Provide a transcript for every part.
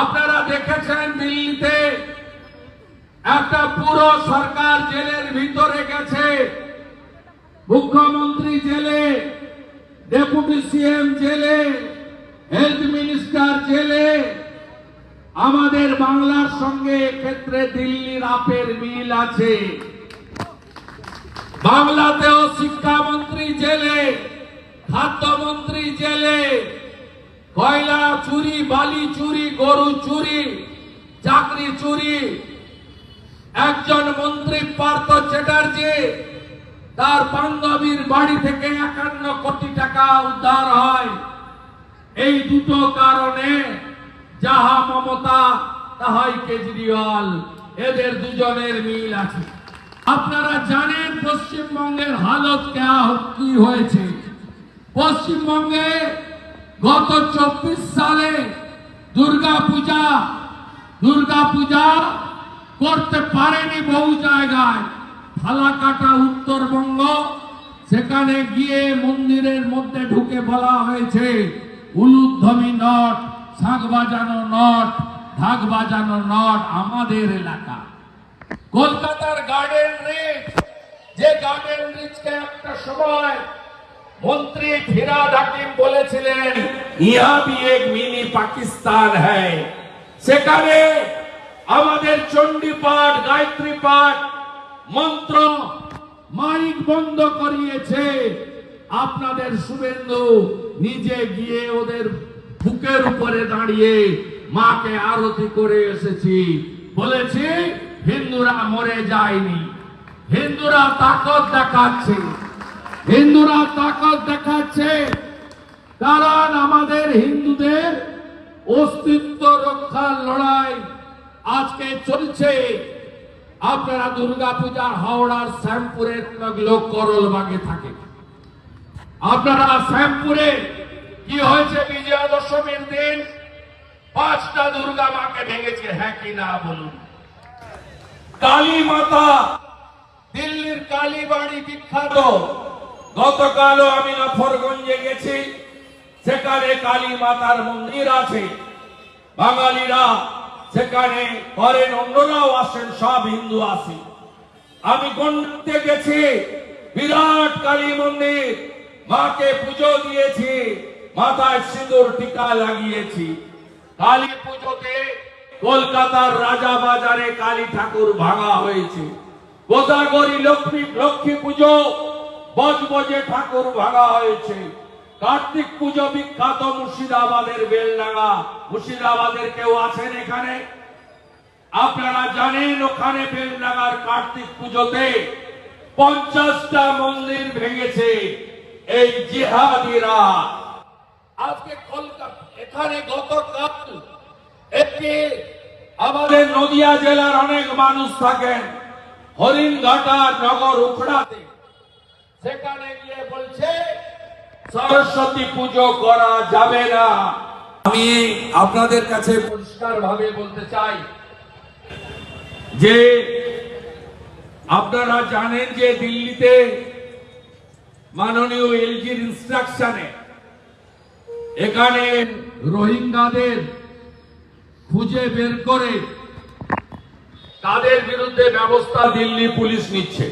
আপনারা দেখেছেন দিল্লিতে একটা পুরো সরকার জেলের ভিতরে গেছে। মুখ্যমন্ত্রী জেলে, ডেপুটি সিএম জেলে, হেলথ মিনিস্টার জেলে, আমাদের বাংলার সঙ্গে ক্ষেত্রে দিল্লির আপের মিল আছে। বাংলাতেও শিক্ষামন্ত্রী জেলে, খাদ্যমন্ত্রী জেলে কয়লা চুরি, বালি চুরি, গরু চুরি, চাকরি চুরি। একজন মন্ত্রী পার্থ চ্যাটার্জি তার বান্ধবীর বাড়ি থেকে একান্ন কোটি টাকা উদ্ধার হয়। এই দুটো কারণে যাহা মমতা, তাহাই কেজরিওয়াল। এদের দুজনের মিল আছে। আপনারা জানেন পশ্চিমবঙ্গের হালত কে- কি হয়েছে? পশ্চিমবঙ্গে গত চব্বিশ সালে দুর্গা পূজা দুর্গা পূজা করতে পারেনি বহু জায়গায়। ফালাকাটা উত্তরবঙ্গ, সেখানে গিয়ে মন্দিরের মধ্যে ঢুকে বলা হয়েছে, উলুধ্বনি নট শাঁখ বাজানো নট ঢাক বাজানো নট আমাদের এলাকা। কলকাতার গার্ডেন রিচ যে গার্ডেন রিচকে একটা সময় মন্ত্রী ফিরাদ হাকিম বলেছিলেন, ইহা ভি এক মিনি পাকিস্তান হ্যায়। সেখানে আমাদের চণ্ডী পাঠ গায়ত্রী পাঠ মন্ত্র মাইক বন্ধ করিয়েছে। আপনাদের শুভেন্দু নিজে গিয়ে ওদের বুকের উপরে দাঁড়িয়ে মাকে আরতি করে এসেছি। বলেছি, হিন্দুরা মরে যায়নি। হিন্দুরা তাকত দেখাচ্ছে। হিন্দুরা তাকত দেখাচ্ছে। কারণ আমাদের হিন্দুদের অস্তিত্ব রক্ষার লড়াই আজকে চলছে। আপনারা দুর্গা পূজার হাওড়ার শ্যামপুরের লোক করলবাগে থাকে। আপনারা শ্যামপুরে কি হয়েছে বিজয়া দশমীর দিন? পাঁচটা দুর্গা মাকে ভেঙেছে হ্যাঁ কি না বলুন। কালী মাতা, দিল্লির কালীবাড়ি বিখ্যাত গতকালও আমি নফরগঞ্জে গেছি, সেখানে কালী মাতার মন্দির আছে। বাঙালিরা সেখানে করেন, অন্যরাও আসেন, সব হিন্দু আসে। আমি গন্ডতে গেছি, বিরাট কালী মন্দির, মাকে পুজো দিয়েছি, মাথায় সিঁদুর, টিকা লাগিয়েছি। কালী পুজোতে কলকাতার রাজা বাজারে কালী ঠাকুর ভাঙা হয়েছে। গোদাগরি লক্ষ্মী লক্ষ্মী পুজো বজবজে ঠাকুর ভাঙা হয়েছে। কার্তিক পুজো বিখ্যাত মুর্শিদাবাদের বেলডাঙ্গা। মুর্শিদাবাদের কেউ আছেন এখানে? আপনারা জানেন ওখানে বেলডাঙ্গার কার্তিক পুজোতে পঞ্চাশটা মন্দির ভেঙেছে। এই জিহাদিরা। আজকে কলকাতা এখানে গতকাল একটি আমাদের নদিয়া জেলার অনেক মানুষ থাকেন। হরিণঘাটা নগর উখড়াতে। সেখানে গিয়ে বলছে, সরস্বতী পুজো করা যাবে না। আমি আপনাদের কাছে পরিষ্কার ভাবে বলতে চাই যে, আপনারা জানেন যে দিল্লিতে মাননীয় এলজির ইনস্ট্রাকশনে এখানে রোহিঙ্গাদের খুঁজে বের করে তাদের বিরুদ্ধে ব্যবস্থা দিল্লি পুলিশ নিচ্ছে।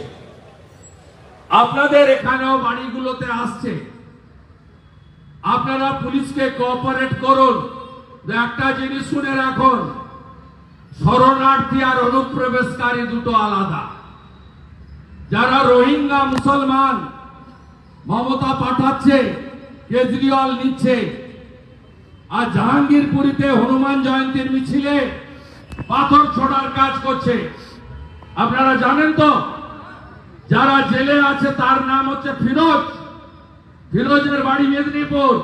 আপনাদের এখানেও বাড়িগুলোতে আসছে। আপনারা পুলিশকে কোঅপারেট করুন। একটা জিনিস শুনে রাখুন, শরণার্থী আর অনুপ্রবেশকারী দুটো আলাদা। যারা রোহিঙ্গা মুসলমান, মমতা পাঠাচ্ছে, কেজরিওয়াল নিচ্ছে। আর জাহাঙ্গীরপুরীতে হনুমান জয়ন্তীর মিছিলে পাথর ছোড়ার কাজ করছে। আপনারা জানেন তো যারা জেলে আছে, তার নাম হচ্ছে ফিরোজ। ফিরোজের বাড়ি মেদিনীপুর।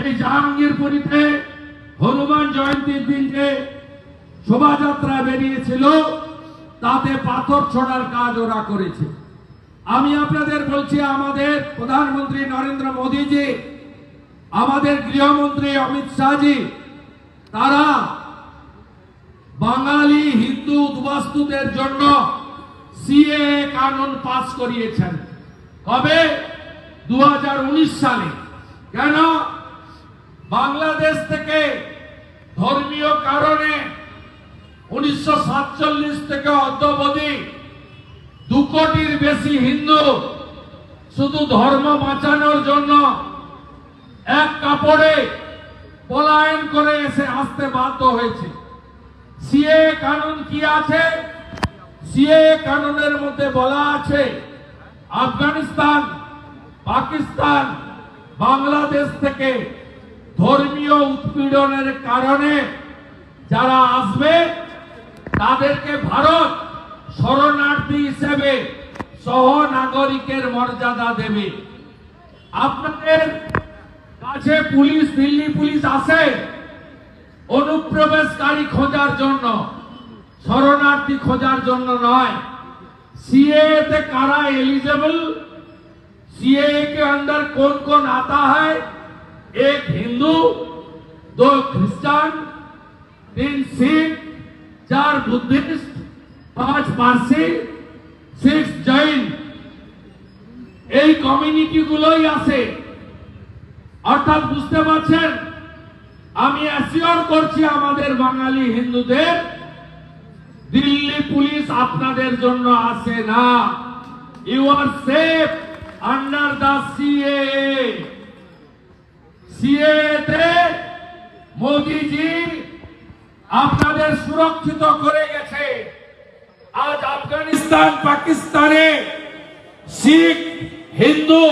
এই জাহাঙ্গীরপুরীতে হনুমান জয়ন্তীর দিন যে শোভাযাত্রা বেরিয়েছিল। তাতে পাথর ছোড়ার কাজ ওরা করেছে। আমি আপনাদের বলছি, আমাদের প্রধানমন্ত্রী নরেন্দ্র মোদীজি, আমাদের গৃহমন্ত্রী অমিত শাহজি, তারা বাঙালি হিন্দু উদ্বাস্তুদের জন্য সিএ কানুন পাস করিয়েছেন। কবে? দু হাজার উনিশ সালে। কেন? বাংলাদেশ থেকে ধর্মীয় কারণে উনিশশো সাতচল্লিশ থেকে অদ্যবধি দু কোটির বেশি হিন্দু শুধু ধর্ম বাঁচানোর জন্য এক কাপড়ে পলায়ন করে এসে আসতে বাধ্য হয়েছে। সিএ কানুন কি আছে? সিএ কানুনের মধ্যে বলা আছে, আফগানিস্তান, পাকিস্তান, বাংলাদেশ থেকে ধর্মীয় উৎপীড়নের কারণে যারা আসবে, তাদেরকে ভারত শরণার্থী হিসেবে সহ নাগরিকের মর্যাদা দেবে। আপনাদের কাছে পুলিশ, দিল্লি পুলিশ আসে অনুপ্রবেশকারী খোঁজার জন্য। শরণার্থী খোঁজার জন্য নয় सीए थे कारा एलिजिबल सीए के अंदर कौन कौन आता है एक हिंदू दो क्रिश्चियन तीन सिख चार बुद्धिस्ट पांच पारसी सिक्स जैन এই কমিউনিটি গুলোই আছে অর্থাৎ বুঝতে পারছেন আমি অ্যাসিওর করছি আমাদের বাঙালি হিন্দুদের দিল্লি পুলিশ আপনাদের জন্য আসে না। You are safe under the CA CA তে মোদিজি আপনাদের সুরক্ষিত করে গেছে। আজ আফগানিস্তান, পাকিস্তানে শিখ, হিন্দু,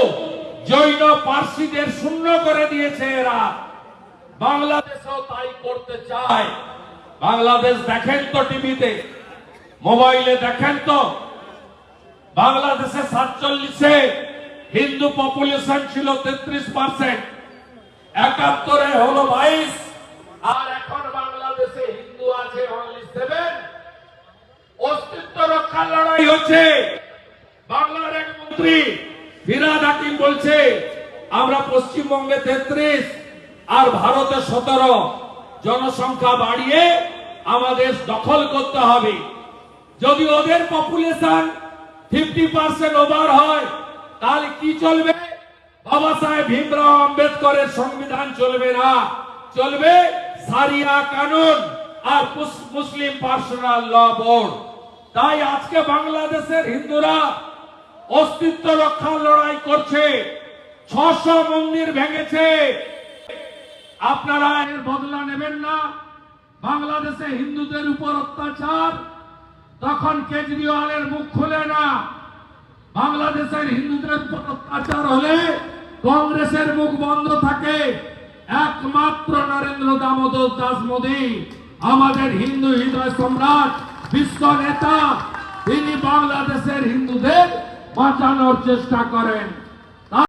জৈন, পার্সিদের শূন্য করে দিয়েছে এরা। বাংলাদেশও তাই করতে চায়। বাংলাদেশ দেখেন তো টিভিতে। মোবাইলে দেখেন তো, বাংলাদেশে সাতচল্লিশে, হিন্দু পপুলেশন ছিল তেত্রিশ পার্সেন্ট একাত্তরে হলো বাইশ, আর এখন বাংলাদেশে হিন্দু আছে অনলি সেভেন অস্তিত্ব রক্ষার লড়াই হচ্ছে। বাংলার এক মন্ত্রী ফিরাদ হাকিম বলছে, আমরা পশ্চিমবঙ্গে তেত্রিশ, আর ভারতে সতেরো। জনসংখ্যা বাড়িয়ে আমাদের দখল করতে হবে। যদি ওদের পপুলেশন ফিফটি পার্সেন্ট ওভার হয়, তাহলে কি চলবে? বাবা সাহেব ভীমরাও আম্বেদকরের সংবিধান চলবে না। চলবে সারিয়া কানুন আর মুস- মুসলিম পার্সোনাল ল বোর্ড তাই আজকে বাংলাদেশের হিন্দুরা অস্তিত্ব রক্ষার লড়াই করছে। ছশো মন্দির ভেঙেছে। আপনারা এর বদলা নেবেন না। বাংলাদেশে হিন্দুদের উপর অত্যাচার তখন কেজরিওয়ালের মুখ খুলে না। বাংলাদেশের হিন্দুদের উপর অত্যাচার হলে কংগ্রেসের মুখ বন্ধ থাকে। একমাত্র নরেন্দ্র দামোদর দাস মোদী, আমাদের হিন্দু হৃদয় সম্রাট, বিশ্ব নেতা, তিনি বাংলাদেশের হিন্দুদের বাঁচানোর চেষ্টা করেন।